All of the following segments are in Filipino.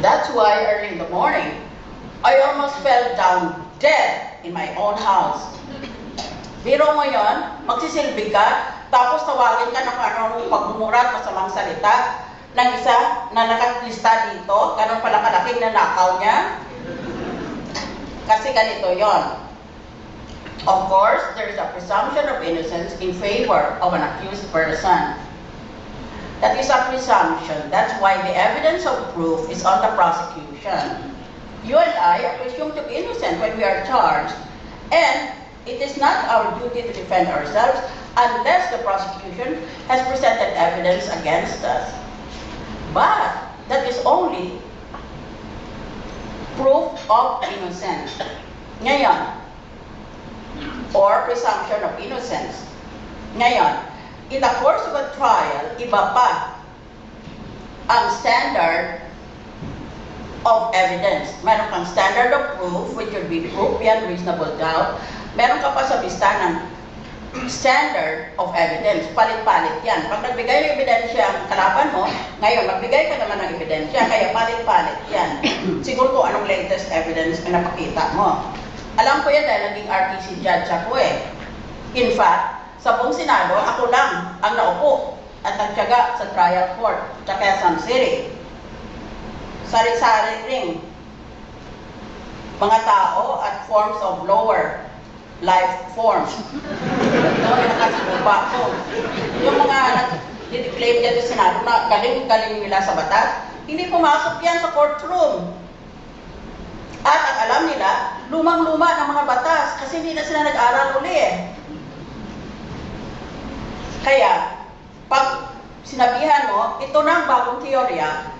That's why early in the morning, I almost fell down dead in my own house. Biro mo yon, magsisilbi ka, tapos tawagin ka ng anong pagmumura at masamang salita ng isa na nakatlista dito, ganun pala kalaking nanakaw niya. Kasi ganito yon. Of course, there is a presumption of innocence in favor of an accused person. That is a presumption. That's why the evidence of proof is on the prosecution. You and I are presumed to be innocent when we are charged, and it is not our duty to defend ourselves unless the prosecution has presented evidence against us. But that is only proof of innocence. Ngayon, or presumption of innocence. Ngayon, in the course of a trial, iba pa ang standard of evidence. Meron kang standard of proof, which would be proof beyond reasonable doubt. Meron ka pa sa lista ng standard of evidence. Palit-palit yan. Pag nagbigay ng ebidensya ang kalaban mo, ngayon, magbigay ka naman ng ebidensya, kaya palit-palit yan. Siguro kung anong latest evidence na napakita mo. Alam ko yan dahil naging RTC judge ako eh. In fact, sa buong Senado, ako lang ang naupo at nagtyaga sa trial court sa Quezon City. Sari-sari ring mga tao at forms of lower life forms. No, yung nakasinuba ko. Yung mga nag-declaim dyan sa Senado na galing-galing nila sa batas, hindi pumasok yan sa courtroom. At ang alam nila, lumang-luma ng mga batas kasi hindi na sila nag-aral uli eh. Kaya, pag sinabihan mo, ito na ang bagong teorya,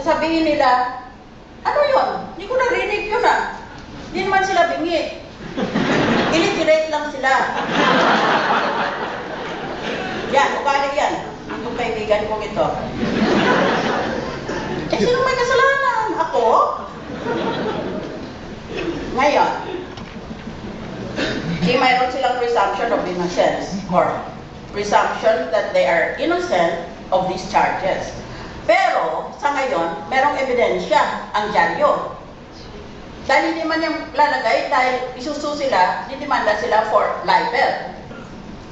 sasabihin nila, ano yun? Hindi ko narinig yun ah. Hindi naman sila bingi. Illiterate lang sila. Yan, ugali yan. Itong kaibigan kong ito. Eh, sino may kasalanan? Ako? Ngayon, di mayroon silang presumption of innocence or presumption that they are innocent of these charges. Pero, sa ngayon, merong ebidensya ang dyaryo. Dahil hindi man yung lalagay, dahil isusu sila, didimanda sila for libel.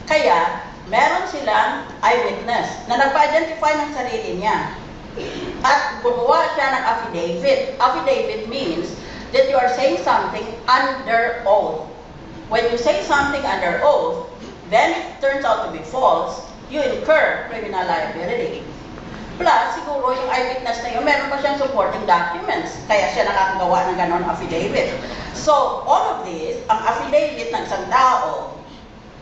Kaya, meron silang eyewitness na nagpa-identify ng sarili niya. At gumawa siya ng affidavit. Affidavit means that you are saying something under oath. When you say something under oath, then it turns out to be false, you incur criminal liability. Plus, siguro yung eyewitness na yun, meron pa siyang supporting documents. Kaya siya nakakagawa ng ganon affidavit. So, all of this, ang affidavit ng isang tao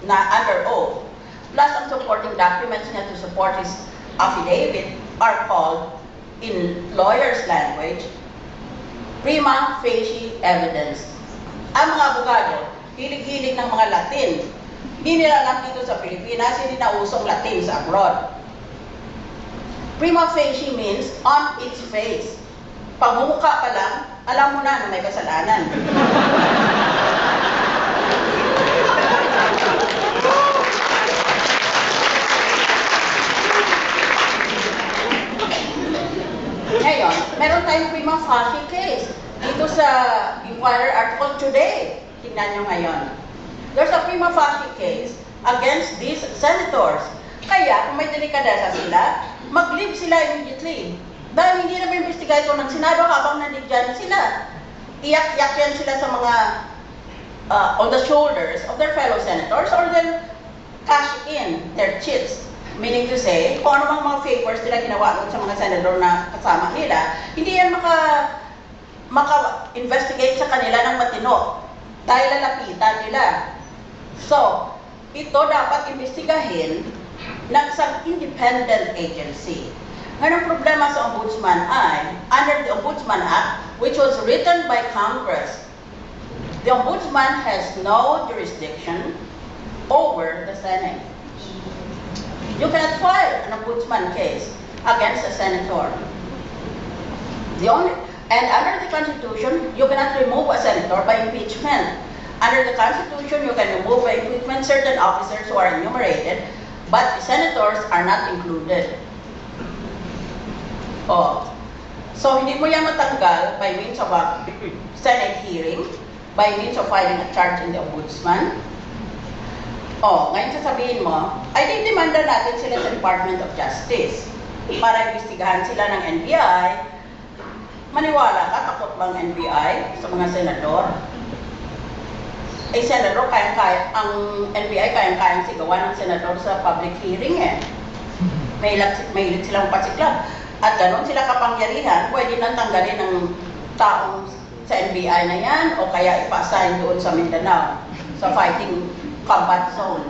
na under oath, plus ang supporting documents niya to support his affidavit are called, in lawyer's language, prima facie evidence. Ang mga abogado, hilig-hilig ng mga Latin. Hindi nila alam dito sa Pilipinas, hindi na usong Latin sa abroad. Prima facie means on its face. Pag bumuka pa lang, alam mo na na may kasalanan. Ngayon, meron tayong prima facie case. Dito sa Inquirer article today, tingnan nyo ngayon. There's a prima facie case against these senators. Kaya, kung may delikadesa sila, mag-leave sila immediately. Dahil hindi na investigator ng Senado habang nandiyan sila. Iyak-iyak yan sila sa mga uh, on the shoulders of their fellow senators or they'll cash in their chits. Meaning to say, kung ano mang mga favors nila ginawa sa mga senador na kasama nila, hindi yan maka maka-investigate sa kanila ng matino dahil lalapitan nila. So, ito dapat imbestigahin ng isang independent agency. Ngayon ang problema sa Ombudsman ay, under the Ombudsman Act, which was written by Congress, the Ombudsman has no jurisdiction over the Senate. You cannot file an Ombudsman case against a senator. The only, and under the Constitution, you cannot remove a senator by impeachment. Under the Constitution, you can remove by impeachment certain officers who are enumerated, but senators are not included. Oh. So, hindi mo yan matanggal by means of a Senate hearing, by means of filing a charge in the Ombudsman. Oh, ngayon sasabihin mo, ay di demanda natin sila sa Department of Justice para imbestigahan sila ng NBI. Maniwala ka, takot bang NBI sa mga senador? Eh, senador, kaya-kaya, ang NBI kayang-kayang sigawan ng senador sa public hearing eh. May may silang pasiklab. At ganon sila kapangyarihan, pwede nang tanggalin ng taong sa NBI na yan o kaya ipa-assign doon sa Mindanao sa fighting combat zone.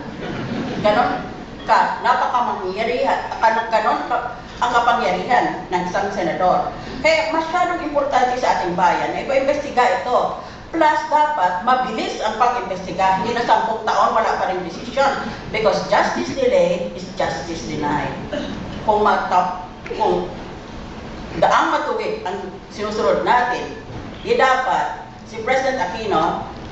Ganon ka, napakamangyarihan, kanon, ganon ka, ang kapangyarihan ng isang senador. Kaya masyadong importante sa ating bayan na ipa-imbestiga ito. Plus, dapat mabilis ang pag-imbestiga. Hindi na sampung taon, wala pa rin decision. Because justice delayed is justice denied. Kung matap, kung daang matuwid ang sinusunod natin, di dapat si President Aquino